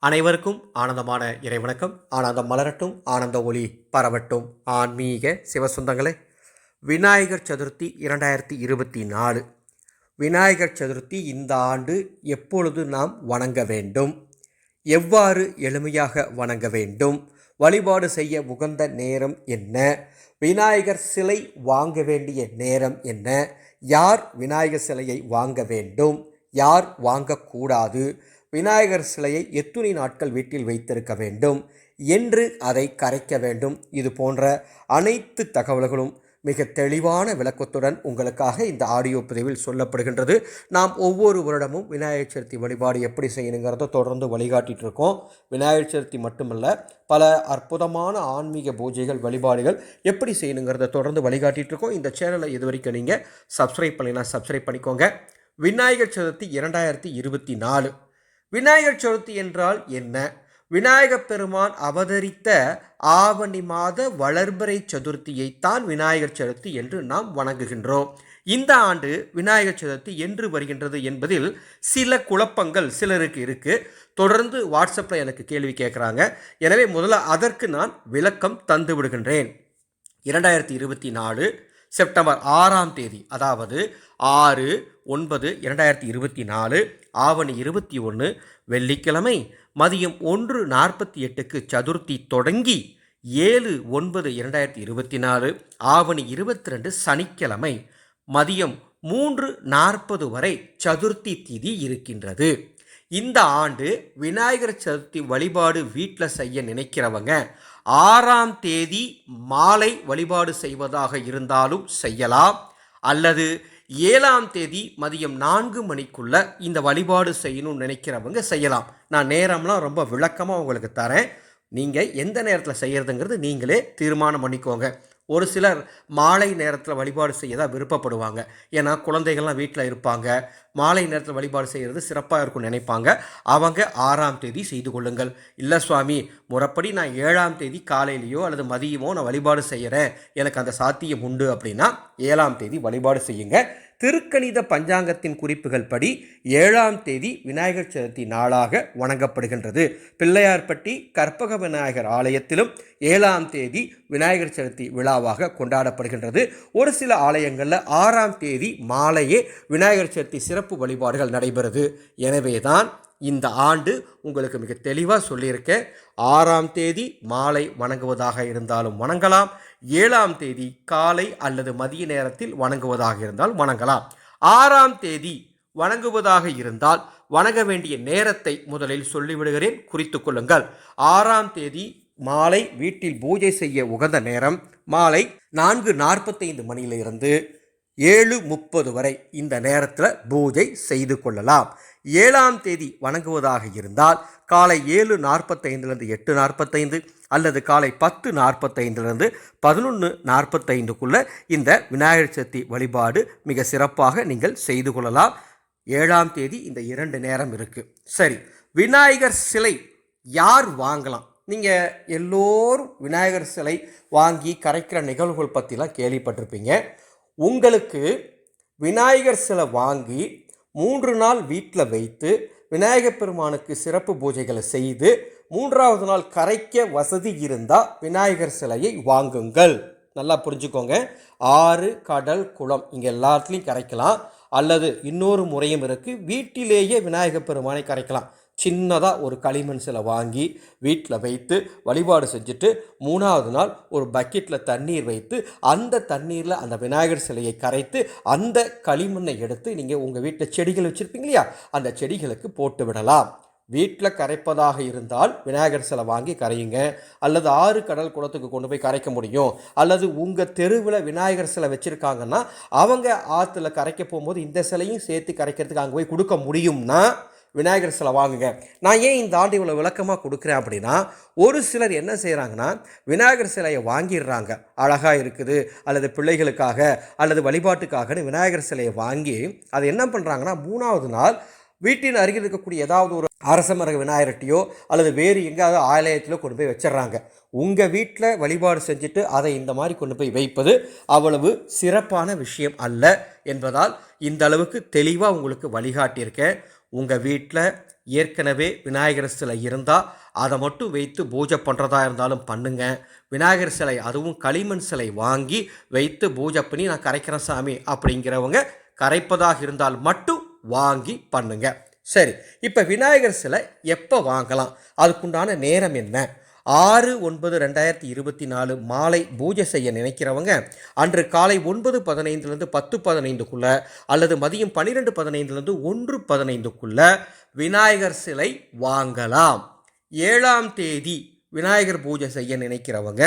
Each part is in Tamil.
அனைவருக்கும் ஆனந்தமான இறைவணக்கம். ஆனந்தம் மலரட்டும் ஆனந்த ஒளி பரவட்டும். ஆன்மீக சிவசுந்தங்களே விநாயகர் சதுர்த்தி இரண்டாயிரத்தி இருபத்தி நாலு. விநாயகர் சதுர்த்தி இந்த ஆண்டு எப்பொழுது நாம் வணங்க வேண்டும்? எவ்வாறு எளிமையாக வணங்க வேண்டும்? வழிபாடு செய்ய உகந்த நேரம் என்ன? விநாயகர் சிலை வாங்க வேண்டிய நேரம் என்ன? யார் விநாயகர் சிலையை வாங்க வேண்டும்? யார் வாங்கக்கூடாது? விநாயகர் சிலையை எத்துணை நாட்கள் வீட்டில் வைத்திருக்க வேண்டும். என்று அதை கரைக்க வேண்டும். இது போன்ற அனைத்து தகவல்களும் மிக தெளிவான விளக்கத்துடன் உங்களுக்காக இந்த ஆடியோ பதிவில் சொல்லப்படுகின்றது. நாம் ஒவ்வொரு வருடமும் விநாயகர் சதுர்த்தி வழிபாடு எப்படி செய்யணுங்கிறத தொடர்ந்து வழிகாட்டிகிட்டு இருக்கோம். விநாயகர் சதுர்த்தி மட்டுமல்ல பல அற்புதமான ஆன்மீக பூஜைகள் வழிபாடுகள் எப்படி செய்யணுங்கிறத தொடர்ந்து வழிகாட்டிகிட்டு இருக்கோம். இந்த சேனலை இது வரைக்கும் நீங்கள் சப்ஸ்கிரைப் பண்ணினா சப்ஸ்கிரைப் பண்ணிக்கோங்க. விநாயகர் சதுர்த்தி இரண்டாயிரத்தி இருபத்தி நாலு. விநாயகர் சதுர்த்தி என்றால் என்ன? விநாயகப் பெருமான் அவதரித்த ஆவணி மாத வளர்பிறை சதுர்த்தியைத்தான் விநாயகர் சதுர்த்தி என்று நாம் வணங்குகின்றோம். இந்த ஆண்டு விநாயகர் சதுர்த்தி என்று வருகின்றது என்பதில் சில குழப்பங்கள் சிலருக்கு இருக்குது தொடர்ந்து வாட்ஸ்அப்பில் எனக்கு கேள்வி கேட்குறாங்க. எனவே முதல்ல அதற்கு நான் விளக்கம் தந்து விடுகின்றேன். இரண்டாயிரத்தி இருபத்தி நாலு செப்டம்பர் ஆறாம் தேதி அதாவது ஆறு ஒன்பது இரண்டாயிரத்தி இருபத்தி நாலு ஆவணி இருபத்தி ஒன்று வெள்ளிக்கிழமை மதியம் ஒன்று நாற்பத்தி எட்டுக்கு சதுர்த்தி தொடங்கி ஏழு ஒன்பது இரண்டாயிரத்தி இருபத்தி நாலு ஆவணி இருபத்தி ரெண்டு சனிக்கிழமை மதியம் மூன்று நாற்பது வரை சதுர்த்தி திதி இருக்கின்றது. இந்த ஆண்டு விநாயகர் சதுர்த்தி வழிபாடு வீட்டில் செய்ய நினைக்கிறவங்க ஆறாம் தேதி மாலை வழிபாடு செய்வதாக இருந்தாலும் செய்யலாம். அல்லது ஏழாம் தேதி மதியம் நான்கு மணிக்குள்ள இந்த வழிபாடு செய்யணும்னு நினைக்கிறவங்க செய்யலாம். நான் நேரம்லாம் ரொம்ப விளக்கமாக உங்களுக்கு தரேன். நீங்கள் எந்த நேரத்தில் செய்கிறதுங்கிறது நீங்களே தீர்மானம் பண்ணிக்கோங்க. ஒரு சிலர் மாலை நேரத்தில் வழிபாடு செய்ய தான் விருப்பப்படுவாங்க. ஏன்னா குழந்தைகள்லாம் வீட்டில் இருப்பாங்க. மாலை நேரத்தில் வழிபாடு செய்கிறது சிறப்பாக இருக்கும்னு நினைப்பாங்க. அவங்க ஆறாம் தேதி செய்து கொள்ளுங்கள். இல்லை சுவாமி முறைப்படி நான் ஏழாம் தேதி காலையிலையோ அல்லது மதியமோ நான் வழிபாடு செய்கிறேன் எனக்கு அந்த சாத்தியம் உண்டு அப்படின்னா ஏழாம் தேதி வழிபாடு செய்யுங்க. திருக்கணித பஞ்சாங்கத்தின் குறிப்புகள் படி ஏழாம் தேதி விநாயகர் சதுர்த்தி நாளாக வணங்கப்படுகின்றது. பிள்ளையார்பட்டி கற்பக விநாயகர் ஆலயத்திலும் ஏழாம் தேதி விநாயகர் சதுர்த்தி விழாவாக கொண்டாடப்படுகின்றது. ஒரு சில ஆலயங்களில் ஆறாம் தேதி மாலையே விநாயகர் சதுர்த்தி சிறப்பு வழிபாடுகள் நடைபெறுது. எனவேதான் இந்த ஆண்டு உங்களுக்கு மிக தெளிவாக சொல்லியிருக்கேன். ஆறாம் தேதி மாலை வணங்குவதாக இருந்தாலும் வணங்கலாம். ஏழாம் தேதி காலை அல்லது மதிய நேரத்தில் வணங்குவதாக இருந்தால் வணங்கலாம். ஆறாம் தேதி வணங்குவதாக இருந்தால் வணங்க வேண்டிய நேரத்தை முதலில் சொல்லிவிடுகிறேன். குறித்து கொள்ளுங்கள். ஆறாம் தேதி மாலை வீட்டில் பூஜை செய்ய உகந்த நேரம். மாலை நான்கு நாற்பத்தைந்து மணியிலிருந்து ஏழு முப்பது வரை இந்த நேரத்தில் பூஜை செய்து கொள்ளலாம். ஏழாம் தேதி வணங்குவதாக இருந்தால் காலை ஏழு நாற்பத்தைந்துலேருந்து எட்டு நாற்பத்தைந்து அல்லது காலை பத்து நாற்பத்தைந்துலேருந்து பதினொன்று நாற்பத்தைந்துக்குள்ளே இந்த விநாயகர் சதுர்த்தி வழிபாடு மிக சிறப்பாக நீங்கள் செய்து கொள்ளலாம். ஏழாம் தேதி இந்த இரண்டு நேரம் இருக்குது சரி விநாயகர் சிலை யார் வாங்கலாம்? நீங்கள் எல்லோரும் விநாயகர் சிலை வாங்கி கரைக்கிற நிகழ்வுகள் பற்றிலாம் கேள்விப்பட்டிருப்பீங்க. உங்களுக்கு விநாயகர் சிலை வாங்கி மூன்று நாள் வீட்டில் வைத்து விநாயகப் பெருமானுக்கு சிறப்பு பூஜைகளை செய்து மூன்றாவது நாள் கரைக்க வசதி இருந்தால் விநாயகர் சிலையை வாங்குங்கள். நல்லா புரிஞ்சுக்கோங்க. ஆறு கடல் குளம் இங்கே எல்லாத்துலேயும் கரைக்கலாம். அல்லது இன்னொரு முறையும் இருக்குது வீட்டிலேயே விநாயகர் பெருமானை கரைக்கலாம். சின்னதாக ஒரு களிமண் சிலை வாங்கி வீட்டில் வைத்து வழிபாடு செஞ்சுட்டு மூணாவது நாள் ஒரு பக்கெட்டில் தண்ணீர் வைத்து அந்த தண்ணீரில் அந்த விநாயகர் சிலையை கரைத்து அந்த களிமண்ணை எடுத்து நீங்கள் உங்கள் வீட்டில் செடிகள் வச்சுருப்பீங்க இல்லையா? அந்த செடிகளுக்கு போட்டு விடலாம். வீட்டில் கரைப்பதாக இருந்தால் விநாயகர் சிலை வாங்கி கரையுங்க. அல்லது ஆறு கடல் குளத்துக்கு கொண்டு போய் கரைக்க முடியும். அல்லது உங்கள் தெருவில் விநாயகர் சிலை வச்சுருக்காங்கன்னா அவங்க ஆற்றுல கரைக்க போகும்போது இந்த சிலையும் சேர்த்து கரைக்கிறதுக்கு அங்கே போய் கொடுக்க முடியும்னா விநாயகர் சிலை வாங்குங்க. நான் ஏன் இந்த ஆண்டு இவ்வளோ விளக்கமாக கொடுக்குறேன் அப்படின்னா ஒரு சிலர் என்ன செய்கிறாங்கன்னா விநாயகர் சிலையை வாங்கிடுறாங்க. அழகாக இருக்குது. அல்லது பிள்ளைகளுக்காக அல்லது வழிபாட்டுக்காகன்னு விநாயகர் சிலையை வாங்கி அதை என்ன பண்ணுறாங்கன்னா மூணாவது நாள் வீட்டின் அருகில் இருக்கக்கூடிய ஏதாவது ஒரு அரசமரக விநாயகர்ட்டியோ அல்லது வேறு எங்கேயாவது ஆலயத்திலோ கொண்டு போய் வச்சிடுறாங்க. உங்கள் வீட்டில் வழிபாடு செஞ்சுட்டு அதை இந்த மாதிரி கொண்டு போய் வைப்பது அவ்வளவு சிறப்பான விஷயம் அல்ல என்பதால் இந்த அளவுக்கு தெளிவாக உங்களுக்கு வழிகாட்டியிருக்கேன். உங்கள் வீட்டில் ஏற்கனவே விநாயகர் சிலை இருந்தால் அதை மட்டும் வைத்து பூஜை பண்ணுறதா இருந்தாலும் பண்ணுங்க. விநாயகர் சிலை அதுவும் களிமண் சிலை வாங்கி வைத்து பூஜை பண்ணி நான் கரைக்கிறேன் சாமி அப்படிங்கிறவங்க கரைப்பதாக இருந்தால் மட்டும் வாங்கி பண்ணுங்க. சரி இப்போ விநாயகர் சிலை எப்போ வாங்கலாம்? அதுக்குண்டான நேரம் என்ன? ஆறு ஒன்பது ரெண்டாயிரத்தி இருபத்தி நாலு மாலை பூஜை செய்ய நினைக்கிறவங்க அன்று காலை ஒன்பது பதினைந்துலேருந்து பத்து பதினைந்துக்குள்ள அல்லது மதியம் பன்னிரெண்டு பதினைந்துலேருந்து ஒன்று பதினைந்துக்குள்ள விநாயகர் சிலை வாங்கலாம். ஏழாம் தேதி விநாயகர் பூஜை செய்ய நினைக்கிறவங்க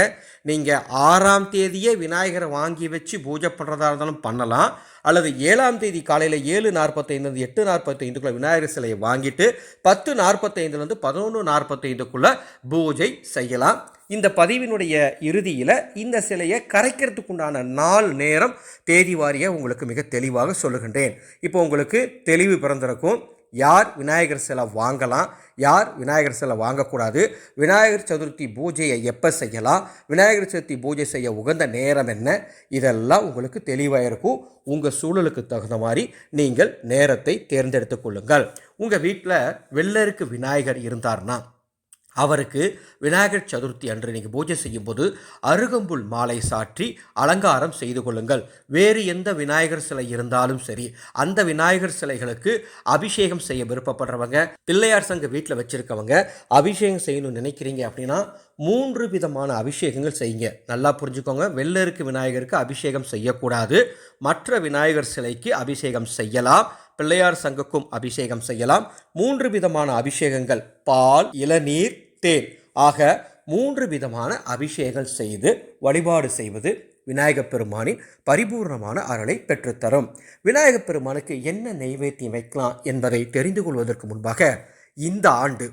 நீங்கள் ஆறாம் தேதியே விநாயகரை வாங்கி வச்சு பூஜை பண்ணுறதா இருந்தாலும் பண்ணலாம். அல்லது ஏழாம் தேதி காலையில் ஏழு நாற்பத்தைந்துலேருந்து எட்டு நாற்பத்தைந்துக்குள்ளே விநாயகர் சிலையை வாங்கிட்டு பத்து நாற்பத்தைந்துலேருந்து பதினொன்று நாற்பத்தைந்துக்குள்ளே பூஜை செய்யலாம். இந்த பதிவினுடைய இறுதியில் இந்த சிலையை கரைக்கிறதுக்குண்டான நாள் நேரம் தேதி வாரியாக உங்களுக்கு மிக தெளிவாக சொல்லுகின்றேன். இப்போ உங்களுக்கு தெளிவு பிறந்திருக்கும். யார் விநாயகர் சிலை வாங்கலாம் யார் விநாயகர் சிலை வாங்கக்கூடாது விநாயகர் சதுர்த்தி பூஜையை எப்போ செய்யலாம் விநாயகர் சதுர்த்தி பூஜை செய்ய உகந்த நேரம் என்ன இதெல்லாம் உங்களுக்கு தெளிவாக இருக்கும். உங்கள் சூழலுக்கு தகுந்த மாதிரி நீங்கள் நேரத்தை தேர்ந்தெடுத்து கொள்ளுங்கள். உங்கள் வீட்டில் வெள்ளருக்கு விநாயகர் இருந்தார்னா அவருக்கு விநாயகர் சதுர்த்தி அன்று நீங்கள் பூஜை செய்யும்போது அருகம்புல் மாலை சாற்றி அலங்காரம் செய்து கொள்ளுங்கள். வேறு எந்த விநாயகர் சிலை இருந்தாலும் சரி அந்த விநாயகர் சிலைகளுக்கு அபிஷேகம் செய்ய விருப்பப்படுறவங்க பிள்ளையார் சங்க வீட்டில் வச்சுருக்கவங்க அபிஷேகம் செய்யணும்னு நினைக்கிறீங்க அப்படின்னா மூன்று விதமான அபிஷேகங்கள் செய்யுங்க. நல்லா புரிஞ்சுக்கோங்க. வெள்ளருக்கு விநாயகருக்கு அபிஷேகம் செய்யக்கூடாது. மற்ற விநாயகர் சிலைக்கு அபிஷேகம் செய்யலாம். பிள்ளையார் சங்குக்கும் அபிஷேகம் செய்யலாம். மூன்று விதமான அபிஷேகங்கள். பால் இளநீர் தேன். ஆக மூன்று விதமான அபிஷேகம் செய்து வழிபாடு செய்வது விநாயகப் பெருமானின் பரிபூர்ணமான அருளை பெற்றுத்தரும். விநாயகப் பெருமானுக்கு என்ன நெய்வேத்தியம் வைக்கலாம் என்பதை தெரிந்து கொள்வதற்கு முன்பாக இந்த ஆண்டு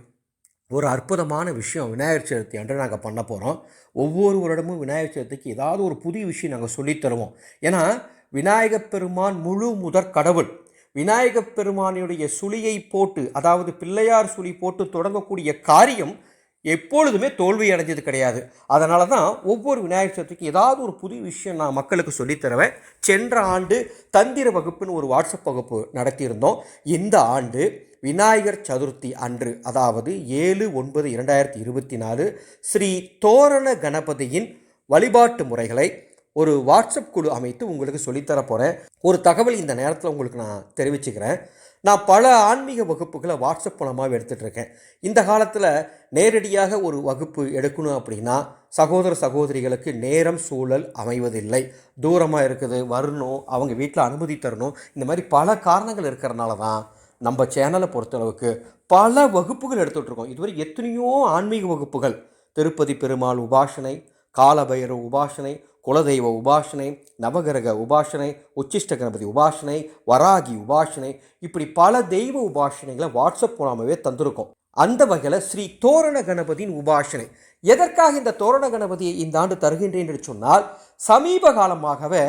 ஒரு அற்புதமான விஷயம் விநாயகர் சதுர்த்தி அன்று நாங்கள் பண்ண போகிறோம் ஒவ்வொரு வருடமும் விநாயகர் சதுர்த்திக்கு ஏதாவது ஒரு புதிய விஷயம் நாங்கள் சொல்லித் தருவோம். ஏன்னா விநாயகப் பெருமான் முழு முதற் கடவுள். விநாயகப் பெருமானுடைய சுழியை போட்டு அதாவது பிள்ளையார் சுழி போட்டு தொடங்கக்கூடிய காரியம் எப்பொழுதுமே தோல்வி அடைஞ்சது கிடையாது. அதனால தான் ஒவ்வொரு விநாயகர் சதுர்த்திக்கு ஏதாவது ஒரு புது விஷயம் நான் மக்களுக்கு சொல்லித் தருவேன். சென்ற ஆண்டு தந்திர வகுப்புன்னு ஒரு வாட்ஸ்அப் வகுப்பு நடத்தியிருந்தோம். இந்த ஆண்டு விநாயகர் சதுர்த்தி அன்று அதாவது ஏழு ஒன்பது இரண்டாயிரத்தி இருபத்தி நாலு ஸ்ரீ தோரண கணபதியின் வழிபாட்டு முறைகளை ஒரு வாட்ஸ்அப் குழு அமைத்து உங்களுக்கு சொல்லித்தர போகிறேன் ஒரு தகவல் இந்த நேரத்தில் உங்களுக்கு நான் தெரிவிச்சுக்கிறேன். நான் பல ஆன்மீக வகுப்புகளை வாட்ஸ்அப் மூலமாக எடுத்துகிட்ருக்கேன் இந்த காலத்தில் நேரடியாக ஒரு வகுப்பு எடுக்கணும் அப்படின்னா சகோதர சகோதரிகளுக்கு நேரம் சூழல் அமைவதில்லை. தூரமாக இருக்குது வரணும் அவங்க வீட்டில் அனுமதி தரணும். இந்த மாதிரி பல காரணங்கள் இருக்கிறனால தான் நம்ம சேனலை பொறுத்தளவுக்கு பல வகுப்புகள் எடுத்துகிட்டு இருக்கோம் இதுவரை எத்தனையோ ஆன்மீக வகுப்புகள். திருப்பதி பெருமாள் உபாசனை காலபைரவ உபாசனை குலதெய்வ உபாசனை நவகிரக உபாசனை உச்சிஷ்ட கணபதி உபாசனை வராகி உபாசனை இப்படி பல தெய்வ உபாசனைகளை வாட்ஸ்அப் மூலமாகவே தந்திருக்கோம். அந்த வகையில் ஸ்ரீ தோரண கணபதியின் உபாசனை. எதற்காக இந்த தோரண கணபதியை இந்த ஆண்டு தருகின்றேன் என்று சொன்னால் சமீப காலமாகவே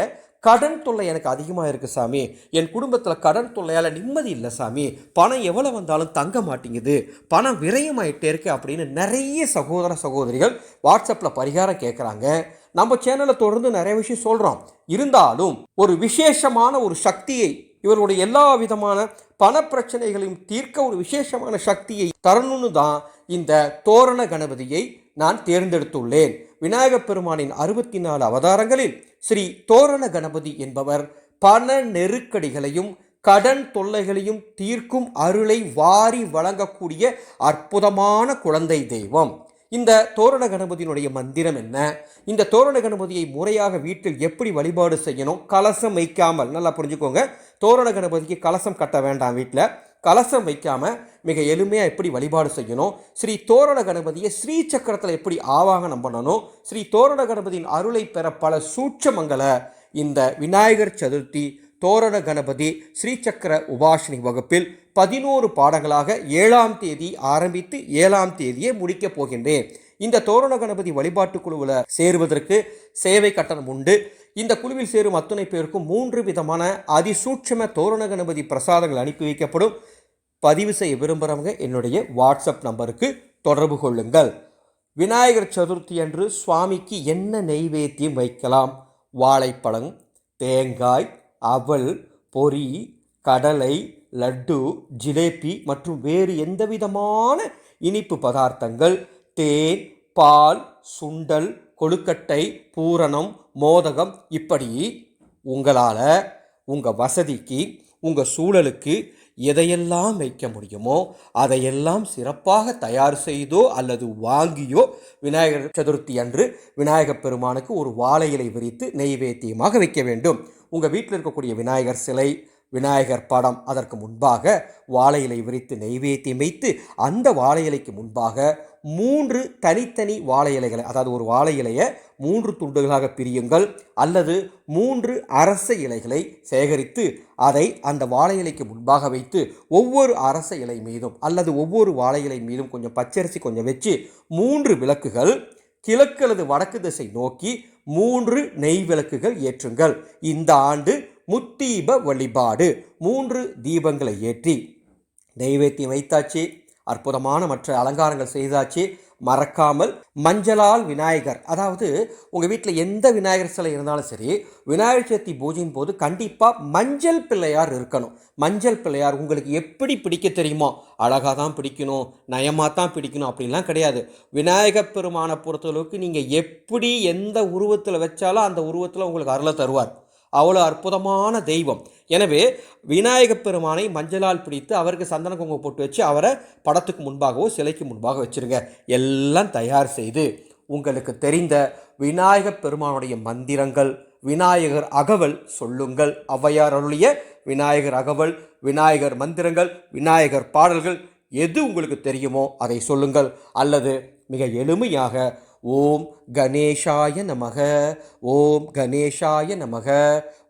கடன் தொல்லை எனக்கு அதிகமாக இருக்குது சாமி. என் குடும்பத்தில் கடன் தொல்லையால் நிம்மதி இல்லை சாமி. பணம் எவ்வளோ வந்தாலும் தங்க மாட்டேங்குது. பணம் விரயமாயிட்டே இருக்குது அப்படின்னு நிறைய சகோதர சகோதரிகள் வாட்ஸ்அப்பில் பரிகாரம் கேட்குறாங்க நம்ம சேனலில் தொடர்ந்து நிறைய விஷயம் சொல்கிறோம் இருந்தாலும் ஒரு விசேஷமான ஒரு சக்தியை இவருடைய எல்லா விதமான பண பிரச்சனைகளையும் தீர்க்க ஒரு விசேஷமான சக்தியை தரணும்னு தான் இந்த தோரண கணபதியை நான் தேர்ந்தெடுத்துள்ளேன். விநாயகப் பெருமானின் அறுபத்தி நாலு அவதாரங்களில் ஸ்ரீ தோரண கணபதி என்பவர் பண நெருக்கடிகளையும் கடன் தொல்லைகளையும் தீர்க்கும் அருளை வாரி வழங்கக்கூடிய அற்புதமான குழந்தை தெய்வம். இந்த தோரண கணபதியினுடைய மந்திரம் என்ன? இந்த தோரண கணபதியை முறையாக வீட்டில் எப்படி வழிபாடு செய்யணும்? கலசம் வைக்காமல் நல்லா புரிஞ்சுக்கோங்க. தோரண கணபதிக்கு கலசம் கட்ட வேண்டாம் வீட்டில். கலசம் வைக்காமல் மிக எளிமையாக எப்படி வழிபாடு செய்யணும்? ஸ்ரீ தோரண கணபதியை ஸ்ரீ சக்கரத்தில் எப்படி ஆவாகனம் பண்ணணும்? ஸ்ரீ தோரண கணபதியின் அருளை பெற பல சூட்சமங்களை இந்த விநாயகர் சதுர்த்தி தோரண கணபதி ஸ்ரீசக்கர உபாஷினி வகுப்பில் பதினோரு பாடங்களாக ஏழாம் தேதி ஆரம்பித்து ஏழாம் தேதியே முடிக்கப் போகின்றேன். இந்த தோரண கணபதி வழிபாட்டு குழுவில் சேருவதற்கு சேவை கட்டணம் உண்டு. இந்த குழுவில் சேரும் அத்துணை பேருக்கும் மூன்று விதமான அதிசூட்சம தோரண கணபதி பிரசாதங்கள் அனுப்பி வைக்கப்படும். பதிவு செய்ய விரும்புகிறவங்க என்னுடைய வாட்ஸ்அப் நம்பருக்கு தொடர்பு கொள்ளுங்கள். விநாயகர் சதுர்த்தி அன்று சுவாமிக்கு என்ன நெய்வேத்தியம் வைக்கலாம்? வாழைப்பழம் தேங்காய் அவல் பொரி கடலை லட்டு ஜிலேபி மற்றும் வேறு எந்த விதமான இனிப்பு பதார்த்தங்கள் தேன் பால் சுண்டல் கொழுக்கட்டை பூரணம் மோதகம் இப்படி உங்களால் உங்கள் வசதிக்கு உங்கள் சூழலுக்கு எதையெல்லாம் வைக்க முடியுமோ அதையெல்லாம் சிறப்பாக தயார் செய்தோ அல்லது வாங்கியோ விநாயகர் சதுர்த்தி அன்று விநாயகப் பெருமானுக்கு ஒரு வாழை இலை விரித்து நெய்வேத்தியமாக வைக்க வேண்டும். உங்கள் வீட்டில் இருக்கக்கூடிய விநாயகர் சிலை விநாயகர் படம் அதற்கு முன்பாக வாழை இலை விரித்து நெய்வேத்தியம் வைத்து அந்த வாழை இலைக்கு முன்பாக மூன்று தனித்தனி வாழை இலைகளை அதாவது ஒரு வாழை இலையை மூன்று துண்டுகளாக பிரியுங்கள் அல்லது மூன்று அரச இலைகளை சேகரித்து அதை அந்த வாழை இலைக்கு முன்பாக வைத்து ஒவ்வொரு அரச இலை மீதும் அல்லது ஒவ்வொரு வாழை இலை மீதும் கொஞ்சம் பச்சரிசி கொஞ்சம் வச்சு மூன்று விளக்குகள் கிழக்கு அல்லது வடக்கு திசை நோக்கி மூன்று நெய் விளக்குகள் ஏற்றுங்கள். இந்த ஆண்டு முத்தீப வழிபாடு. மூன்று தீபங்களை ஏற்றி. நெய்வேத்தியம் வைத்தாச்சு. அற்புதமான மற்ற அலங்காரங்கள் செய்தாச்சு. மறக்காமல் மஞ்சளால் விநாயகர். அதாவது உங்கள் வீட்டில் எந்த விநாயகர் சிலை இருந்தாலும் சரி விநாயகர் சதுர்த்தி பூஜையின் போது கண்டிப்பாக மஞ்சள் பிள்ளையார் இருக்கணும். மஞ்சள் பிள்ளையார் உங்களுக்கு எப்படி பிடிக்க தெரியுமோ அழகாக தான் பிடிக்கணும் நயமாக தான் பிடிக்கணும் அப்படின்லாம் கிடையாது. விநாயகப் பெருமானை பொறுத்தளவுக்கு நீங்கள் எப்படி எந்த உருவத்தில் வச்சாலும் அந்த உருவத்தில் உங்களுக்கு அருளை தருவார். அவ்வளோ அற்புதமான தெய்வம். எனவே விநாயகப் பெருமானை மஞ்சளால் பிடித்து அவருக்கு சந்தன குங்குமம் போட்டு வச்சு அவரை படத்துக்கு முன்பாகவோ சிலைக்கு முன்பாக வச்சுருங்க. எல்லாம் தயார் செய்து உங்களுக்கு தெரிந்த விநாயகப் பெருமானுடைய மந்திரங்கள் விநாயகர் அகவல் சொல்லுங்கள். ஔவையார் அருளிய விநாயகர் அகவல் விநாயகர் மந்திரங்கள் விநாயகர் பாடல்கள் எது உங்களுக்கு தெரியுமோ அதை சொல்லுங்கள். அல்லது மிக எளிமையாக ஓம் கணேஷாய நமக ஓம் கணேஷாய நமக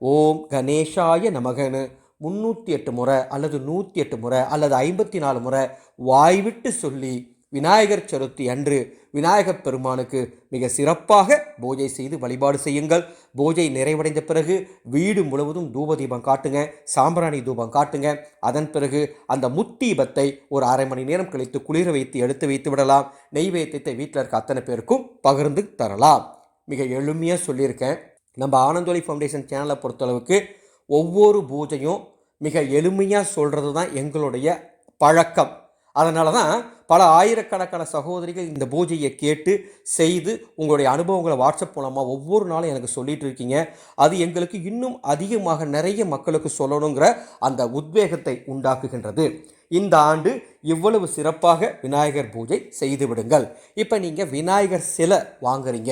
ஓம் கணேஷாய நமகன்னு முந்நூற்றி எட்டு முறை அல்லது நூற்றி எட்டு முறை அல்லது ஐம்பத்தி நாலு முறை வாய்விட்டு சொல்லி விநாயகர் சதுர்த்தி அன்று விநாயகப் பெருமானுக்கு மிக சிறப்பாக பூஜை செய்து வழிபாடு செய்யுங்கள். பூஜை நிறைவடைந்த பிறகு வீடு முழுவதும் தூப தீபம் காட்டுங்க சாம்பிராணி தூபம் காட்டுங்க. அதன் பிறகு அந்த முத்தீபத்தை ஒரு அரை மணி நேரம் கழித்து குளிர வைத்து எடுத்து வைத்து விடலாம். நெய்வேத்தியத்தை வீட்டில் இருக்க அத்தனை பேருக்கும் பகிர்ந்து தரலாம். மிக எளிமையாக சொல்லியிருக்கேன். நம்ம ஆனந்தோலி ஃபவுண்டேஷன் சேனலை பொறுத்தளவுக்கு ஒவ்வொரு பூஜையும் மிக எளிமையாக சொல்கிறது தான் எங்களுடைய பழக்கம். அதனால தான் பல ஆயிரக்கணக்கான சகோதரிகள் இந்த பூஜையை கேட்டு செய்து உங்களுடைய அனுபவங்களை வாட்ஸ்அப் மூலமாக ஒவ்வொரு நாளும் எனக்கு சொல்லிட்டு இருக்கீங்க. அது எங்களுக்கு இன்னும் அதிகமாக நிறைய மக்களுக்கு சொல்லணுங்கிற அந்த உத்வேகத்தை உண்டாக்குகின்றது. இந்த ஆண்டு இவ்வளவு சிறப்பாக விநாயகர் பூஜை செய்து விடுங்கள். இப்போ நீங்கள் விநாயகர் சிலை வாங்குறீங்க.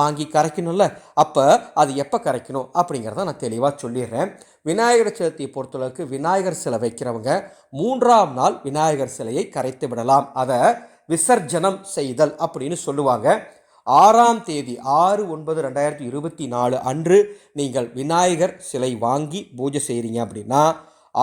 வாங்கி கரைக்கணும்ல? அப்போ அது எப்போ கரைக்கணும்? அப்படிங்கிறத நான் தெளிவாக சொல்லிடுறேன். விநாயகர் சதுர்த்தியை பொறுத்தளவுக்கு விநாயகர் சிலை வைக்கிறவங்க மூன்றாம் நாள் விநாயகர் சிலையை கரைத்து விடலாம். அதை விசர்ஜனம் செய்தல் அப்படின்னு சொல்லுவாங்க. ஆறாம் தேதி ஆறு ஒன்பது ரெண்டாயிரத்தி இருபத்தி நாலு அன்று நீங்கள் விநாயகர் சிலை வாங்கி பூஜை செய்கிறீங்க அப்படின்னா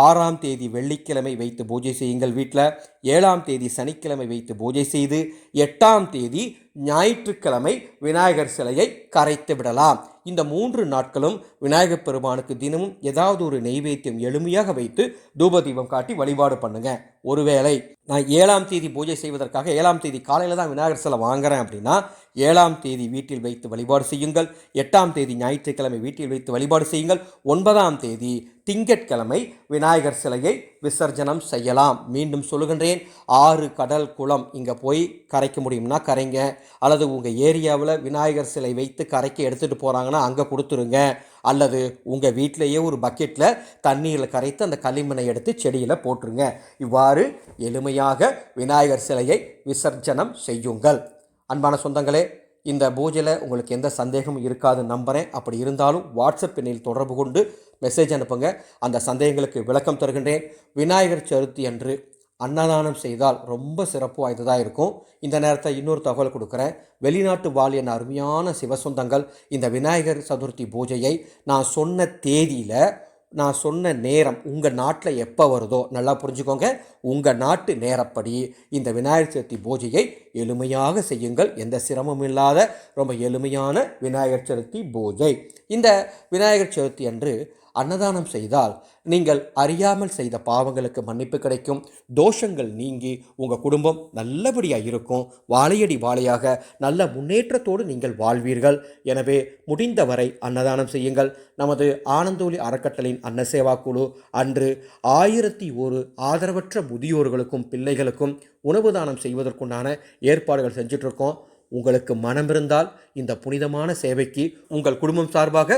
ஆறாம் தேதி வெள்ளிக்கிழமை வைத்து பூஜை செய்யுங்கள் வீட்டில் ஏழாம் தேதி சனிக்கிழமை வைத்து பூஜை செய்து எட்டாம் தேதி ஞாயிற்றுக்கிழமை விநாயகர் சிலையை கரைத்து விடலாம். இந்த மூன்று நாட்களும் விநாயகர் பெருமானுக்கு தினமும் ஏதாவது ஒரு நெய்வேத்தியம் எளிமையாக வைத்து தூப தீபம் காட்டி வழிபாடு பண்ணுங்க. ஒருவேளை நான் ஏழாம் தேதி பூஜை செய்வதற்காக ஏழாம் தேதி காலையில் தான் விநாயகர் சிலை வாங்குறேன் அப்படின்னா ஏழாம் தேதி வீட்டில் வைத்து வழிபாடு செய்யுங்கள் எட்டாம் தேதி ஞாயிற்றுக்கிழமை வீட்டில் வைத்து வழிபாடு செய்யுங்கள் ஒன்பதாம் தேதி திங்கட்கிழமை விநாயகர் சிலையை விசர்ஜனம் செய்யலாம். மீண்டும் சொல்லுகின்றேன் ஆறு கடல் குளம் இங்கே போய் கரைக்க முடியும்னா கரைங்க. அல்லது உங்கள் ஏரியாவில் விநாயகர் சிலை வைத்து கரைக்க எடுத்துகிட்டு போகிறாங்கன்னா அங்கே கொடுத்துருங்க. அல்லது உங்கள் வீட்டிலேயே ஒரு பக்கெட்டில் தண்ணீரில் கரைத்து அந்த களிமண்ணை எடுத்து செடியில் போட்டுருங்க. இவ்வாறு எளிமையாக விநாயகர் சிலையை விசர்ஜனம் செய்யுங்கள். அன்பான சொந்தங்களே இந்த பூஜையில் உங்களுக்கு எந்த சந்தேகமும் இருக்காதுன்னு நம்புகிறேன் அப்படி இருந்தாலும் வாட்ஸ்அப் எண்ணில் தொடர்பு கொண்டு மெசேஜ் அனுப்புங்க. அந்த சந்தேகங்களுக்கு விளக்கம் தருகின்றேன். விநாயகர் சதுர்த்தி அன்று அன்னதானம் செய்தால் ரொம்ப சிறப்பு வாய்ந்ததாக இருக்கும். இந்த நேரத்தை இன்னொரு தகவல் கொடுக்குறேன். வெளிநாட்டு வாழ் என் அருமையான சிவசொந்தங்கள் இந்த விநாயகர் சதுர்த்தி பூஜையை நான் சொன்ன தேதியில் நான் சொன்ன நேரம் உங்கள் நாட்டில் எப்போ வருதோ நல்லா புரிஞ்சுக்கோங்க. உங்கள் நாட்டு நேரப்படி இந்த விநாயகர் சதுர்த்தி பூஜையை எளிமையாக செய்யுங்கள். எந்த சிரமமும் இல்லாத ரொம்ப எளிமையான விநாயகர் சதுர்த்தி பூஜை. இந்த விநாயகர் சதுர்த்தி அன்று அன்னதானம் செய்தால் நீங்கள் அறியாமல் செய்த பாவங்களுக்கு மன்னிப்பு கிடைக்கும். தோஷங்கள் நீங்கி உங்கள் குடும்பம் நல்லபடியாக இருக்கும். வாழையடி வாழையாக நல்ல முன்னேற்றத்தோடு நீங்கள் வாழ்வீர்கள். எனவே முடிந்தவரை அன்னதானம் செய்யுங்கள். நமது ஆனந்தோலி அறக்கட்டளையின் அன்னசேவா குழு அன்று ஆயிரத்தி ஒரு ஆதரவற்ற முதியோர்களுக்கும் பிள்ளைகளுக்கும் உணவு தானம் செய்வதற்குண்டான ஏற்பாடுகள் செஞ்சிட்ருக்கோம். உங்களுக்கு மனம் இருந்தால் இந்த புனிதமான சேவைக்கு உங்கள் குடும்பம் சார்பாக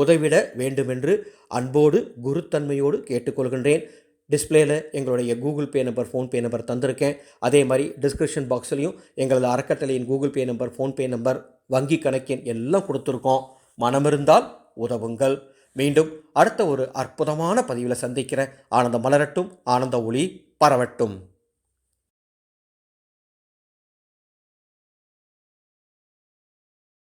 உதவிட வேண்டுமென்று அன்போடு குருத்தன்மையோடு கேட்டுக்கொள்கின்றேன். டிஸ்பிளேயில் எங்களுடைய Google Pay number PhonePe number தந்திருக்கேன். அதே மாதிரி டிஸ்கிரிப்ஷன் பாக்ஸ்லையும் எங்களது அறக்கட்டளையின் Google Pay number PhonePe number வங்கி கணக்கின் எல்லாம் கொடுத்துருக்கோம். மனமிருந்தால் உதவுங்கள். மீண்டும் அடுத்த ஒரு அற்புதமான பதிவில் சந்திக்கிறேன். ஆனந்த மலரட்டும் ஆனந்த ஒளி பரவட்டும்.